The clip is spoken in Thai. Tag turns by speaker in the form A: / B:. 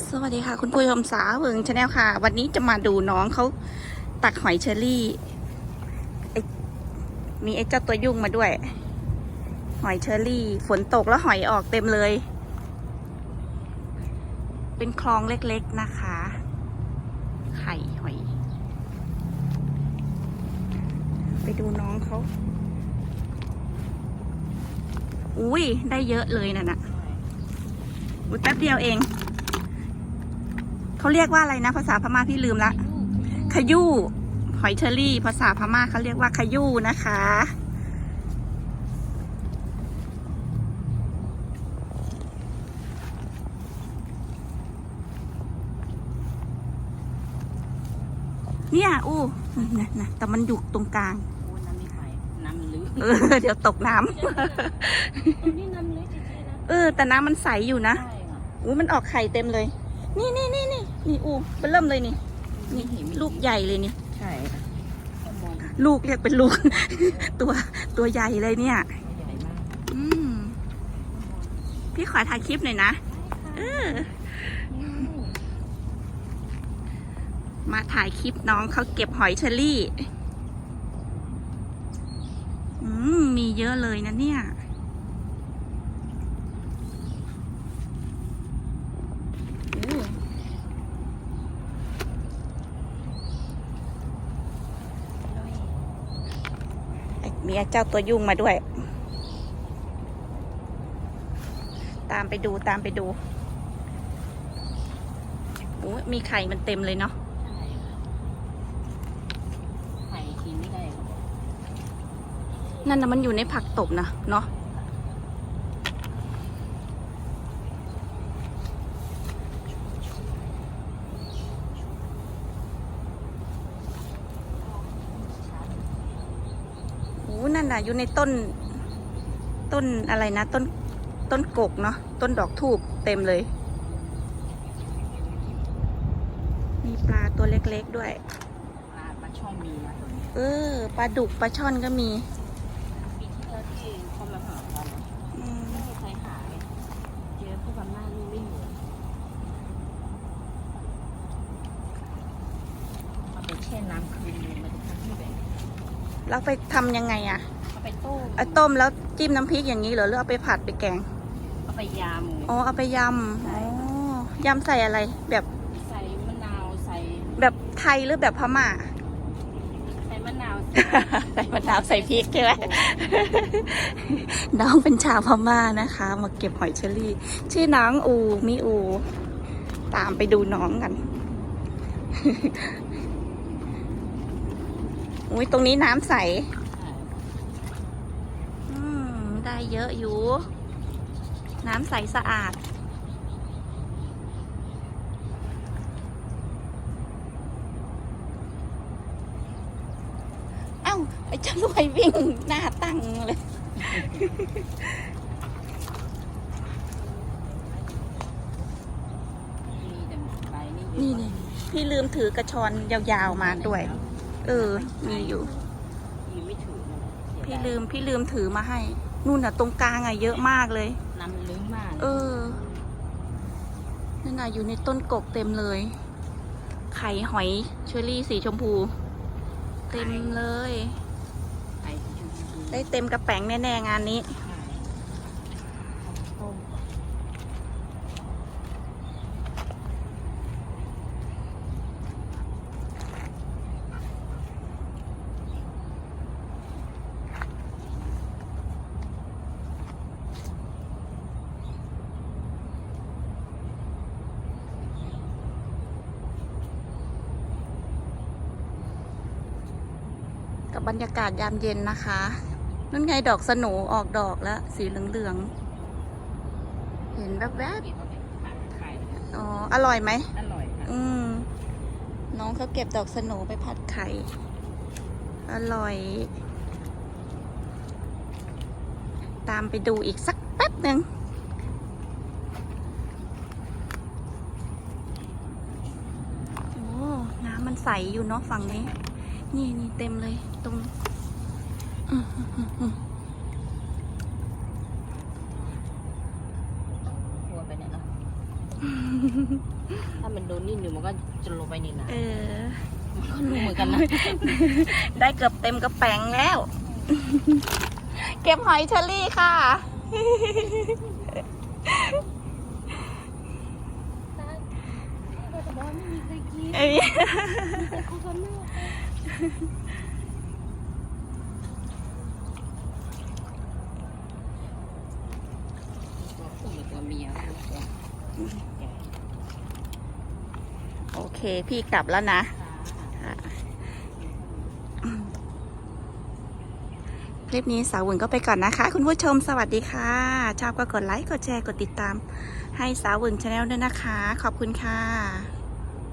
A: สวัสดีค่ะ คุณผู้ชมสาวเวิงชาแนลค่ะ วันนี้จะมาดูน้องเขาตักหอยเชอรี่ มีไอ้เจ้าตัวยุ่งมาด้วย หอยเชอรี่ ฝนตกแล้วหอยออกเต็มเลย เป็นคลองเล็กๆนะคะ ไข่หอย ไปดูน้องเขาอุ้ยได้เยอะเลยน่ะนะอุ้ยแป๊บเดียวเอง เขาเรียกว่าอะไรนะ ภาษาพม่าพี่ลืมละขยู้หอยเชอรี่ ภาษาพม่าเขาเรียกว่าขยู้นะคะ เนี่ยอู้นะนะแต่มันอยู่ตรงกลาง
B: โอ้น้ำไม่ไหวน้ำมันลึก
A: เออ เดี๋ยวตกน้ำ
B: ตรงนี้น้ำลึกจริงๆนะ
A: เออ แต่น้ำมันใสอยู่นะ
B: ใช่ค่ะ
A: อู้มันออกไข่เต็มเลย นี่นี่นี่นี่นี่อู้มันเริ่มเลยนี่ นี่ลูกใหญ่เลยนี่
B: ใช่ค่ะข้างบน
A: ลูกเรียกเป็นลูก ตัวตัวใหญ่เลยเนี่ย
B: ใหญ่มาก
A: อืมพี่ขอถ่ายคลิปหน่อยนะ เออ มาถ่ายคลิปน้องเขาเก็บหอยเชอรี่ อืม มีเยอะเลยนะเนี่ย อู้ไอ้ มีไอ้เจ้าตัวยุ่งมาด้วย ตามไปดูตามไปดูโอ้ยมีไข่มันเต็มเลยเนาะ
B: ใช่ค่ะไข่กินไม่ได้หรอก
A: นั่นนะมันอยู่ในผักตบนะเนาะโอ้ นั่นน่ะอยู่ในต้น ต้นอะไรนะ ต้นต้นกกเนาะต้นดอกทูบเต็มเลย มีปลาตัวเล็กๆด้วย
B: ปลาปลาช่อนมีนะตัวนี้
A: เออปลาดุกปลาช่อนก็มี
B: ปีที่แล้วที่เขามาหาเรา
A: อืม
B: ไม่มีใครหาเลยเจอพวกกันหน้านี่ไม่เหลือเอาไปแช่น้ำคืนนึงมันจะทำให้แบบ
A: แล้วไปทำยังไงอะ
B: เอาไปต้ม
A: เอาต้มแล้วจิ้มน้ำพริกอย่างนี้เหรอหรือเอาไปผัดไปแกง
B: เอาไปยำ
A: อ๋อเอาไปยำอ๋อยำใส่อะไร แบบ
B: ใส่มะนาวใส่
A: แบบไทยหรือแบบพม่า
B: ใส่มะนาว
A: ใส่มะนาวใส่พริกใช่ไหมน้องเป็นชาวพม่านะคะ มาเก็บหอยเชอรี่ ชื่อน้องอูมิอู ตามไปดูน้องกัน อุ้ยตรงนี้น้ำใสอืมได้เยอะอยู่ น้ำใสสะอาด เอ้า ไอ้เจ้ารวยวิ่งหน้าตั้งเลย
B: มีแต่ใบนี่
A: นี่นี่พี่ลืมถือกระชอนยาวๆมาด้วย เออ มีอยู่
B: มีไม่ถือนะเสีย
A: พี่
B: ดาย
A: ลืมพี่ลืมถือมาให้ นู่นน่ะ ตรงกลางอะเยอะมากเลย
B: น้ำมันลึกมาก
A: เออ นั่นน่ะอยู่ในต้นกกเต็มเลย ไข่หอยเชอรี่สีชมพู เต็มเลย
B: ไอ้ที่ชูชู
A: ได้เต็มกระแป๋งแน่ๆงานนี้ กับบรรยากาศยามเย็นนะคะนั่นไงดอกสโหนูออกดอกแล้ว สีเหลืองๆ เห็นแวบ
B: เก็บเอาไปผัดไข่
A: ๆอ๋อ อร่อยไหม
B: อร่อยค่ะ
A: อืม น้องเขาเก็บดอกสโหนูไปผัดไข่ อร่อย ตามไปดูอีกสักแป๊บหนึ่งโอ้ น้ำมันใสอยู่เนาะฝั่งนี้ นี่นี่เต็มเลย ตรงอื้อหือหือหือ
B: ครัวไปไหนเนะถ้ามันโดนนี่หนึ่งมันก็จะลงไปนี่นะ
A: เออ
B: มันก็รู้เหมือนกันนะ
A: ได้เกือบเต็มกระแปงแล้ว เก็บหอยเชอรี่ค่ะ
B: ไม่มีใครกิน
A: เอ้ย
B: แต่เขาก็น่าตัวผู้หรือตัวเมีย
A: โอเค พี่กลับแล้วนะ คลิปนี้สาวอุ่นก็ไปก่อนนะคะ คุณผู้ชมสวัสดีค่ะ ชอบก็กดไลค์ กดแชร์ กดติดตาม ให้สาวอุ่นชาแนลด้วยนะคะ ขอบคุณค่ะ